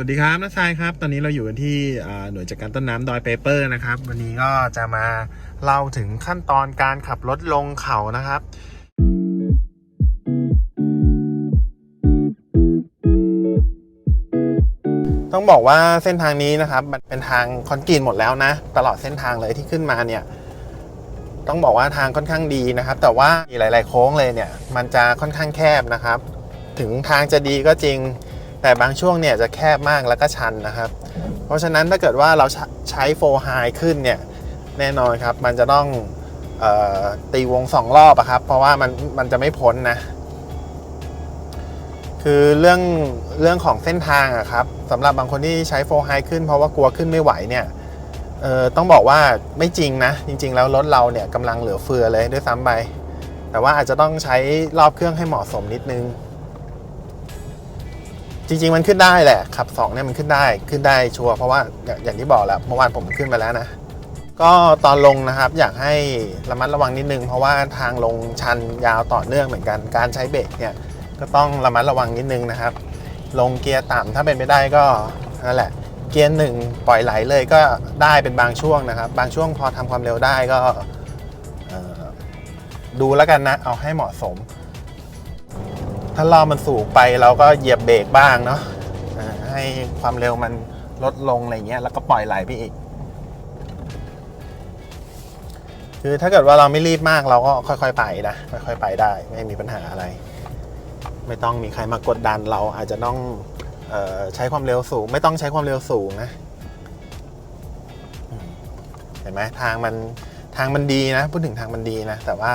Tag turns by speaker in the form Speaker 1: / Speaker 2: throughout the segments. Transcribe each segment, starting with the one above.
Speaker 1: วัสดีครับน้าชายครับ ตอนนี้เราอยู่กันที่หน่วยจัดการต้นน้ำดอยเปเปอร์นะครับ วันนี้ก็จะมาเล่าถึงขั้นตอนการขับรถลงเขานะครับต้องบอกว่าเส้นทางนี้นะครับ มันเป็นทางคอนกรีตหมดแล้วนะ ตลอดเส้นทางเลยที่ขึ้นมาเนี่ย ต้องบอกว่าทางค่อนข้างดีนะครับ แต่ว่าหลาย ๆ โค้งเลยเนี่ย มันจะค่อนข้างแคบนะครับ ถึงทางจะดีก็จริง แต่บางช่วงเนี่ยจะแคบมากแล้วก็ชันนะครับ เพราะฉะนั้นถ้าเกิดว่าเราใช้ใช้โฟไฮขึ้นเนี่ยแน่นอนครับ มันจะต้องออตีวงสองรอบอะครับ เพราะว่ามันมันจะไม่พ้นนะ คือเรื่องเรื่องของเส้นทางอะครับสำหรับบางคนที่ใช้โฟไฮขึ้นเพราะว่ากลัวขึ้นไม่ไหวเนี่ยต้องบอกว่าไม่จริงนะ จริง ๆ แล้วรถเราเนี่ยกำลังเหลือเฟือเลยด้วยซ้ำไปแต่ว่าอาจจะต้องใช้รอบเครื่องให้เหมาะสมนิดนึง จริง ๆ มันขึ้นได้แหละขับ2เนี่ยมันขึ้นได้ขึ้นได้ชัวร์เพราะว่าอย่างที่บอกแล้วเมื่อวานผมขึ้นไปแล้วนะ ก็ตอนลงนะครับอยากให้ระมัดระวังนิดนึง เพราะว่าทางลงชันยาวต่อเนื่องเหมือนกัน การใช้เบรกเนี่ยก็ต้องระมัดระวังนิดนึงนะครับ ลงเกียร์ต่ำถ้าเป็นไปได้ก็นั่นแหละ เกียร์หนึ่งปล่อยไหลเลยก็ได้เป็นบางช่วงนะครับ บางช่วงพอทำความเร็วได้ก็ดูแล้วกันนะเอาให้เหมาะสม ถ้ารอบมันสูงไปเราก็เหยียบเบรกบ้างเนาะให้ความเร็วมันลดลงอะไรเงี้ยแล้วก็ปล่อยไหลไปอีก คือถ้าเกิดว่าเราไม่รีบมากเราก็ค่อยๆไปนะค่อยๆไปได้ ไม่มีปัญหาอะไร ไม่ต้องมีใครมากดดันเราอาจจะต้องออใช้ความเร็วสูง ไม่ต้องใช้ความเร็วสูงนะเห็นไหมทางมันทางมันดีนะ พูดถึงทางมันดีนะ แต่ว่า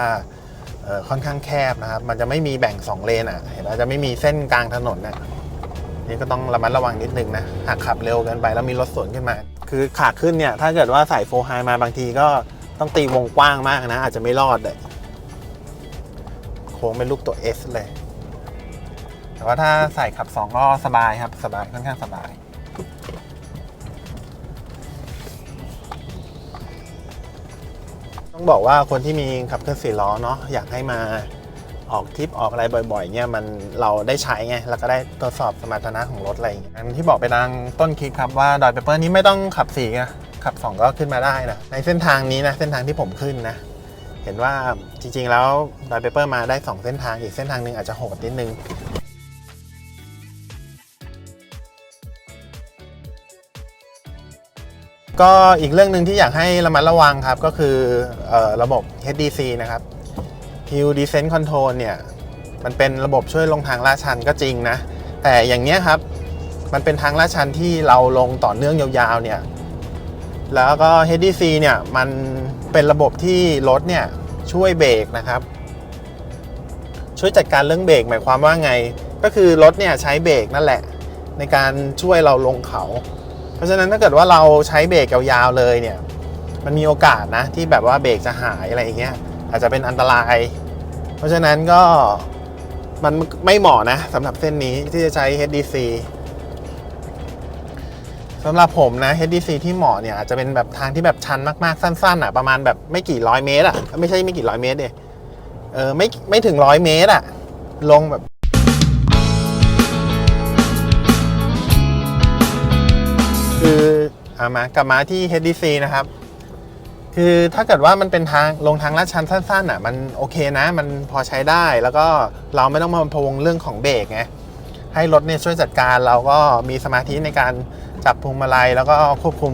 Speaker 1: ค่อนข้างแคบนะครับ มันจะไม่มีแบ่ง 2 เลนอะ เห็นไหมจะไม่มีเส้นกลางถนนเนี่ยนี่ก็ต้องระมัดระวังนิดนึงนะหากขับเร็วเกินไปแล้วมีรถสวนขึ้นมา คือขาขึ้นเนี่ยถ้าเกิดว่าใส่โฟไฮมาบางทีก็ต้องตีวงกว้างมากนะ อาจจะไม่รอดเลยโค้งเป็นลูกตัว S เลย แต่ว่าถ้าใส่ขับ2ก็สบายครับสบายค่อนข้างสบาย ต้องบอกว่าคนที่มีขับเคลื่อนสี่ล้อเนาะอยากให้มาออกทริปออกอะไรบ่อยๆเนี่ยมันเราได้ใช้ไงแล้วก็ได้ทดสอบสมรรถนะของรถอะไรอย่างเงี้ยอันที่บอกไปทางต้นคลิปครับว่าดอยเปเปอร์นี้ไม่ต้องขับสี่นะขับ 2 ก็ขึ้นมาได้นะในเส้นทางนี้นะเส้นทางที่ผมขึ้นนะ เห็นว่าจริงๆแล้วดอยเปเปอร์มาได้ 2 เส้นทางอีกเส้นทางหนึ่งอาจจะโหดนิดนึง ก็อีกเรื่องหนึ่งที่อยากให้ระมัดระวังครับ ก็คือออระบบ HDC นะครับ Hill Descent Control เนี่ยมันเป็นระบบช่วยลงทางลาดชันก็จริงนะ แต่อย่างเนี้ยครับ มันเป็นทางลาดชันที่เราลงต่อเนื่องยาวๆเนี่ยแล้วก็ HDC เนี่ยมันเป็นระบบที่รถเนี่ยช่วยเบรกนะครับ ช่วยจัดการเรื่องเบรกหมายความว่าไง ก็คือรถเนี่ยใช้เบรกนั่นแหละ ในการช่วยเราลงเขา เพราะฉะนั้นถ้าเกิดว่าเราใช้เบรกยาวๆเลยเนี่ย มันมีโอกาสนะที่แบบว่าเบรกจะหายอะไรอย่างเงี้ยอาจจะเป็นอันตราย เพราะฉะนั้นก็มันไม่เหมาะนะสำหรับเส้นนี้ที่จะใช้ HDC สำหรับผมนะ HDC ที่เหมาะเนี่ยอาจจะเป็นแบบทางที่แบบชันมากๆ สั้นๆอะประมาณแบบไม่กี่ร้อยเมตรอะไม่ใช่ไม่กี่ร้อยเมตรเดยเออไม่ไม่ถึงร้อยเมตรอะลงแบบามากลับมาที่ HDC นะครับ คือถ้าเกิดว่ามันเป็นทางลงทางลาดชันสั้นๆอะมันโอเคนะ มันพอใช้ได้แล้วก็เราไม่ต้องมาพวงเรื่องของเบรกไงให้รถเนี่ยช่วยจัดการเราก็มีสมาธิในการจับพวงมาลัย แล้วก็ควบคุม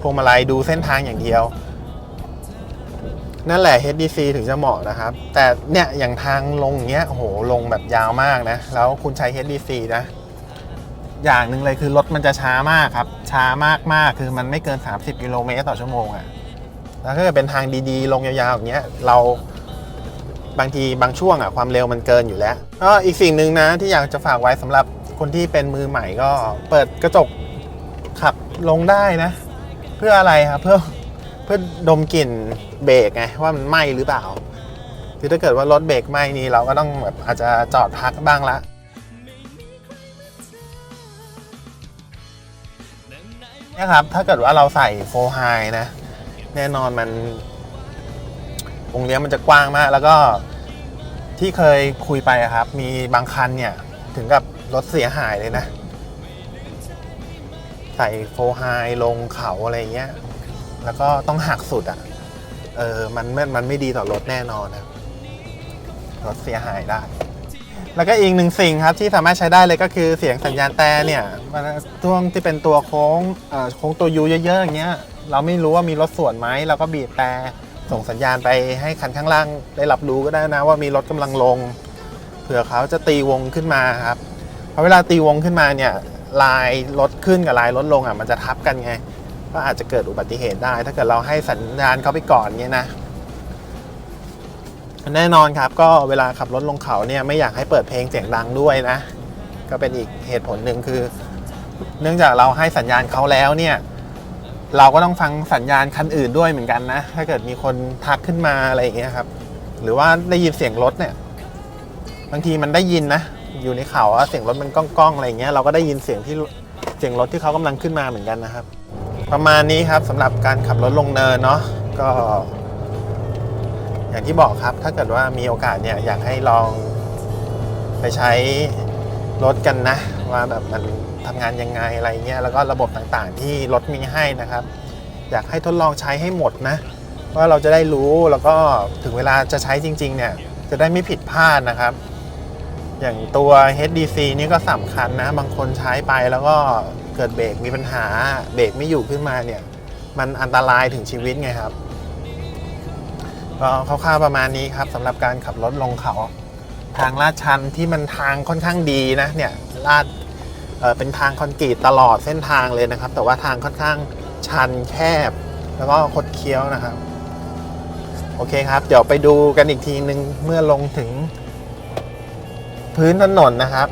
Speaker 1: พวงมาลัยดูเส้นทางอย่างเดียว นั่นแหละ HDC ถึงจะเหมาะนะครับ แต่เนี่ยอย่างทางลงอย่างเงี้ยโอ้โหลงแบบยาวมากนะ แล้วคุณใช้ HDC นะ อย่างหนึ่งเลยคือรถมันจะช้ามากครับ ช้ามากมากๆ คือมันไม่เกิน 30 กิโลเมตรต่อชั่วโมงอะ่ะแล้วถ้าเกิดเป็นทางดีๆ ลงยาวๆอย่างเงี้ยเราบางทีบางช่วงอะ่ะความเร็วมันเกินอยู่แล้วก็อีกสิ่งหนึ่งนะที่อยากจะฝากไว้สำหรับคนที่เป็นมือใหม่ก็เปิดกระจกขับลงได้นะ เพื่ออะไรครับเพื่อเพื่อดมกลิ่นเบรกไงว่ามันไหม้หรือเปล่าคือถ้าเกิดว่ารถเบรกไหม้นี่เราก็ต้องแบบอาจจะจอดพักบ้างละ เนี่ยครับ ถ้าเกิดว่าเราใส่โฟไฮนะ แน่นอนมันวงเลี้ยวมันจะกว้างมาก แล้วก็ที่เคยคุยไปครับ มีบางคันเนี่ย ถึงกับรถเสียหายเลยนะ ใส่โฟไฮลงเขาอะไรเงี้ย แล้วก็ต้องหักสุดอะ่ะ เออ มันมันไม่ดีต่อรถแน่นอนครับรถเสียหายได้ แล้วก็อีกหนึ่งสิ่งครับที่สามารถใช้ได้เลยก็คือเสียงสัญญาณแต่เนี่ยมันช่วงที่เป็นตัวโค้งโค้งตัวยูเยอะๆอย่างเงี้ยเราไม่รู้ว่ามีรถสวนไหมเราก็บีบแต่ส่งสัญญาณไปให้คันข้างล่างได้รับรู้ก็ได้นะว่ามีรถกำลังลง เผื่อเขาจะตีวงขึ้นมาครับเพราะเวลาตีวงขึ้นมาเนี่ยลายรถขึ้นกับลายรถลงอะมันจะทับกันไง ก็อาจจะเกิดอุบัติเหตุได้ ถ้าเกิดเราให้สัญญาณเขาไปก่อนเนี่ยนะ แน่นอนครับก็เวลาขับรถลงเขาเนี่ยไม่อยากให้เปิดเพลงเสียงดังด้วยนะ ก็เป็นอีกเหตุผลหนึ่งคือ เนื่องจากเราให้สัญญาณเขาแล้วเนี่ย เราก็ต้องฟังสัญญาณคันอื่นด้วยเหมือนกันนะ ถ้าเกิดมีคนทักขึ้นมาอะไรอย่างเงี้ยครับ หรือว่าได้ยินเสียงรถเนี่ย บางทีมันได้ยินนะ อยู่ในเขาเสียงรถมันก้องๆอะไรอย่างเงี้ยเราก็ได้ยินเสียงที่เสียงรถที่เขากำลังขึ้นมาเหมือนกันนะครับ ประมาณนี้ครับสำหรับการขับรถลงเนินเนาะก็ อย่างที่บอกครับ ถ้าเกิดว่ามีโอกาสเนี่ยอยากให้ลองไปใช้รถกันนะ ว่าแบบมันทำงานยังไงอะไรเงี้ยแล้วก็ระบบต่างๆ ที่รถมีให้นะครับ อยากให้ทดลองใช้ให้หมดนะ ว่าเราจะได้รู้แล้วก็ถึงเวลาจะใช้จริง ๆ เนี่ย จะได้ไม่ผิดพลาดนะครับ อย่างตัว HDC นี่ก็สำคัญนะ บางคนใช้ไปแล้วก็เกิดเบรกมีปัญหาเบรกไม่อยู่ขึ้นมาเนี่ย มันอันตรายถึงชีวิตไงครับ ก็คร่าวๆประมาณนี้ครับสำหรับการขับรถลงเขา ทางลาดชันที่มันทางค่อนข้างดีนะเนี่ยลาดเอ่อเป็นทางคอนกรีตตลอดเส้นทางเลยนะครับ แต่ว่าทางค่อนข้างชันแคบ แล้วก็คดเคี้ยวนะครับ โอเคครับ เดี๋ยวไปดูกันอีกทีนึงเมื่อลงถึง พื้นถนนนะครับ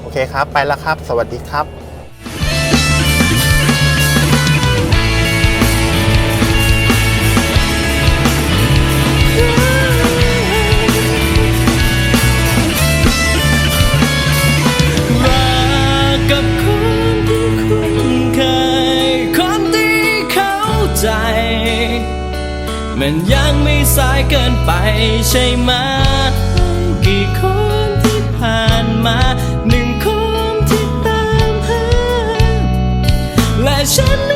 Speaker 1: โอเคครับไปแล้วครับ สวัสดีครับ
Speaker 2: มันยังไม่สายเกินไปใช่ไหมกี่คนที่ผ่านมาหนึ่งคนที่ตามหาและฉัน